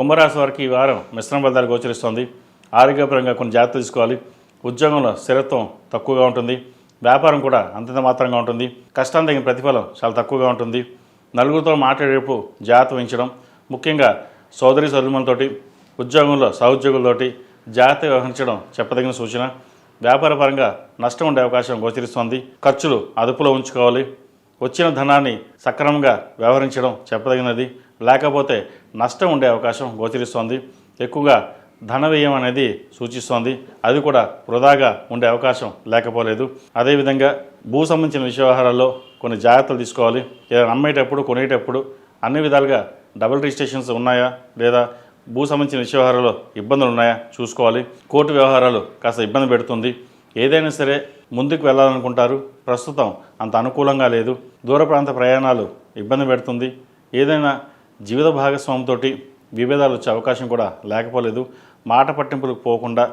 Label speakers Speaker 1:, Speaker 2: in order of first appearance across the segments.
Speaker 1: కుంభరాశి వారికి ఈ వారం మిశ్రమ ఫలితాలు గోచరిస్తోంది. ఆరోగ్యపరంగా కొన్ని జాగ్రత్తలు తీసుకోవాలి. ఉద్యోగంలో స్థిరత్వం తక్కువగా ఉంటుంది. వ్యాపారం కూడా అంతంత మాత్రంగా ఉంటుంది. కష్టం తగిన ప్రతిఫలం చాలా తక్కువగా ఉంటుంది. నలుగురితో మాట్లాడేపు జాగ్రత్త వహించడం ముఖ్యంగా సోదరి సోదరులతోటి ఉద్యోగంలో సహోద్యోగులతోటి జాగ్రత్త వ్యవహరించడం చెప్పదగిన సూచన. వ్యాపారపరంగా నష్టం ఉండే అవకాశం గోచరిస్తోంది. ఖర్చులు అదుపులో ఉంచుకోవాలి. వచ్చిన ధనాన్ని సక్రమంగా వ్యవహరించడం చెప్పదగినది. లేకపోతే నష్టం ఉండే అవకాశం గోచరిస్తోంది. ఎక్కువగా ధన వ్యయం అనేది సూచిస్తోంది. అది కూడా వృధాగా ఉండే అవకాశం లేకపోలేదు. అదేవిధంగా భూ సంబంధించిన విషయ వ్యవహారాల్లో కొన్ని జాగ్రత్తలు తీసుకోవాలి. ఏదైనా అమ్మేటప్పుడు కొనేటప్పుడు అన్ని విధాలుగా డబుల్ రిజిస్ట్రేషన్స్ ఉన్నాయా లేదా భూ సంబంధించిన విషయ ఇబ్బందులు ఉన్నాయా చూసుకోవాలి. కోర్టు వ్యవహారాలు కాస్త ఇబ్బంది పెడుతుంది. ఏదైనా సరే ముందుకు వెళ్ళాలనుకుంటారు. ప్రస్తుతం అంత అనుకూలంగా లేదు. దూర ప్రాంత ప్రయాణాలు ఇబ్బంది పెడుతుంది. ఏదైనా జీవిత భాగస్వామితో విభేదాలు వచ్చే అవకాశం కూడా లేకపోలేదు. మాట పట్టింపులకు పోకుండా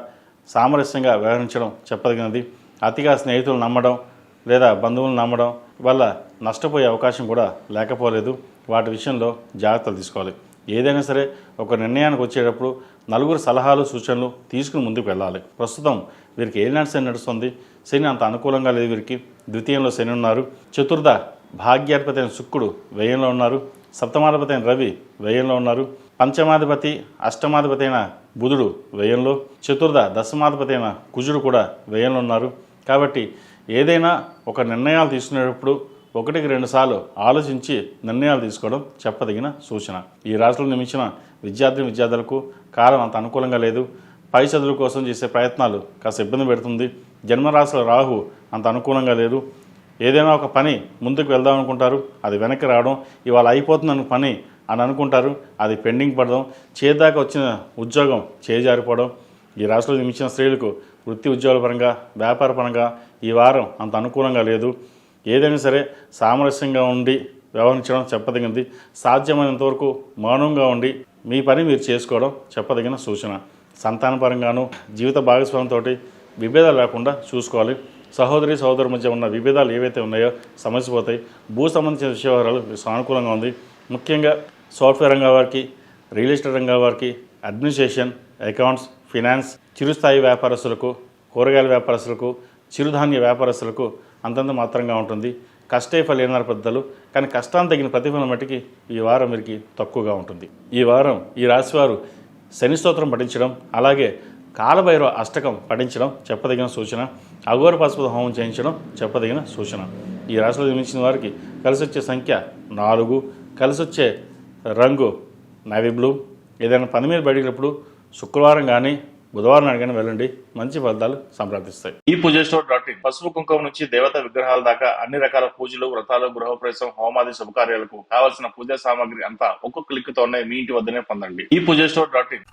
Speaker 1: సామరస్యంగా వ్యవహరించడం చెప్పదగినది. అతిగా స్నేహితులు నమ్మడం లేదా బంధువులు నమ్మడం వల్ల నష్టపోయే అవకాశం కూడా లేకపోలేదు. వాటి విషయంలో జాగ్రత్తలు తీసుకోవాలి. ఏదైనా సరే ఒక నిర్ణయానికి వచ్చేటప్పుడు నలుగురు సలహాలు సూచనలు తీసుకుని ముందుకు వెళ్ళాలి. ప్రస్తుతం వీరికి ఏలినాటి శని నడుస్తుంది. శని అంత అనుకూలంగా లేదు వీరికి. ద్వితీయంలో శని ఉన్నారు. చతుర్థ భాగ్యాధిపతి అయిన శుక్రుడు వ్యయంలో ఉన్నారు. సప్తమాధిపతి అయిన రవి వ్యయంలో ఉన్నారు. పంచమాధిపతి అష్టమాధిపతి అయిన బుధుడు వ్యయంలో. చతుర్థ దశమాధిపతి అయిన కుజుడు కూడా వ్యయంలో ఉన్నారు. కాబట్టి ఏదైనా ఒక నిర్ణయాలు తీసుకునేటప్పుడు ఒకటికి రెండుసార్లు ఆలోచించి నిర్ణయాలు తీసుకోవడం చెప్పదగిన సూచన. ఈ రాష్ట్రంలో నిమించిన విద్యార్థి విద్యార్థులకు కాలం అంత అనుకూలంగా లేదు. పై చదువుల కోసం చేసే ప్రయత్నాలు కాస్త ఇబ్బంది పెడుతుంది. జన్మరాశుల రాహు అంత అనుకూలంగా లేదు. ఏదైనా ఒక పని ముందుకు వెళ్దాం అనుకుంటారు. అది వెనక్కి రావడం ఇవాళ అయిపోతుందని పని అని అనుకుంటారు. అది పెండింగ్ పడడం చేదాకా వచ్చిన ఉద్యోగం చేజారిపోవడం. ఈ రాష్ట్రంలో నిమించిన స్త్రీలకు వృత్తి ఉద్యోగపరంగా వ్యాపార పరంగా ఈ వారం అంత అనుకూలంగా లేదు. ఏదైనా సరే సామరస్యంగా ఉండి వ్యవహరించడం చెప్పదగినది సాధ్యమైనంత వరకు మౌనంగా ఉండి మీ పని మీరు చేసుకోవడం చెప్పదగిన సూచన. సంతానపరంగాను జీవిత భాగస్వామితో విభేదాలు లేకుండా చూసుకోవాలి. సహోదరి సహోదరు మధ్య ఉన్న విభేదాలు ఏవైతే ఉన్నాయో సమస్య పోతాయి. భూ సంబంధించిన విషయ వివరాలు సానుకూలంగా ఉంది. ముఖ్యంగా సాఫ్ట్వేర్ రంగం వారికి రియల్ ఎస్టేట్ రంగం వారికి అడ్మినిస్ట్రేషన్ అకౌంట్స్ ఫినాన్స్ చిరుస్థాయి వ్యాపారస్తులకు కూరగాయల వ్యాపారస్తులకు చిరుధాన్య వ్యాపారస్తులకు అంతంత మాత్రంగా ఉంటుంది. కష్టే ఫలేనారు పెద్దలు కానీ కష్టాన్ని తగిన ప్రతిఫలం మట్టికి ఈ వారం వీరికి తక్కువగా ఉంటుంది. ఈ వారం ఈ రాశివారు శని స్తోత్రం పఠించడం అలాగే కాలభైరవ అష్టకం పఠించడం చెప్పదగిన సూచన అఘోర పశుపత హోమం చేయించడం చెప్పదగిన సూచన. ఈ రాశిలో జన్మించిన వారికి కలిసి వచ్చే సంఖ్య నాలుగు కలిసి వచ్చే రంగు నవీ బ్లూ. ఏదైనా పని మీద బయటప్పుడు శుక్రవారం కానీ బుధవారం నాడు వెళ్ళండి. మంచి ఫలితాలు సంప్రాప్తిస్తాయి. ఈ పూజ స్టోర్ డాట్ ఇన్. పసుపు కుంకుమ నుంచి దేవత విగ్రహాల దాకా అన్ని రకాల పూజలు వ్రతాలు గృహప్రవేశం హోమాది శుభకార్యాలకు కావలసిన పూజా సామాగ్రి అంతా ఒక్కొక్క క్లిక్ తోనే మీ ఇంటి వద్దనే పొందండి. ఈ పూజ స్టోర్ డాట్ ఇన్.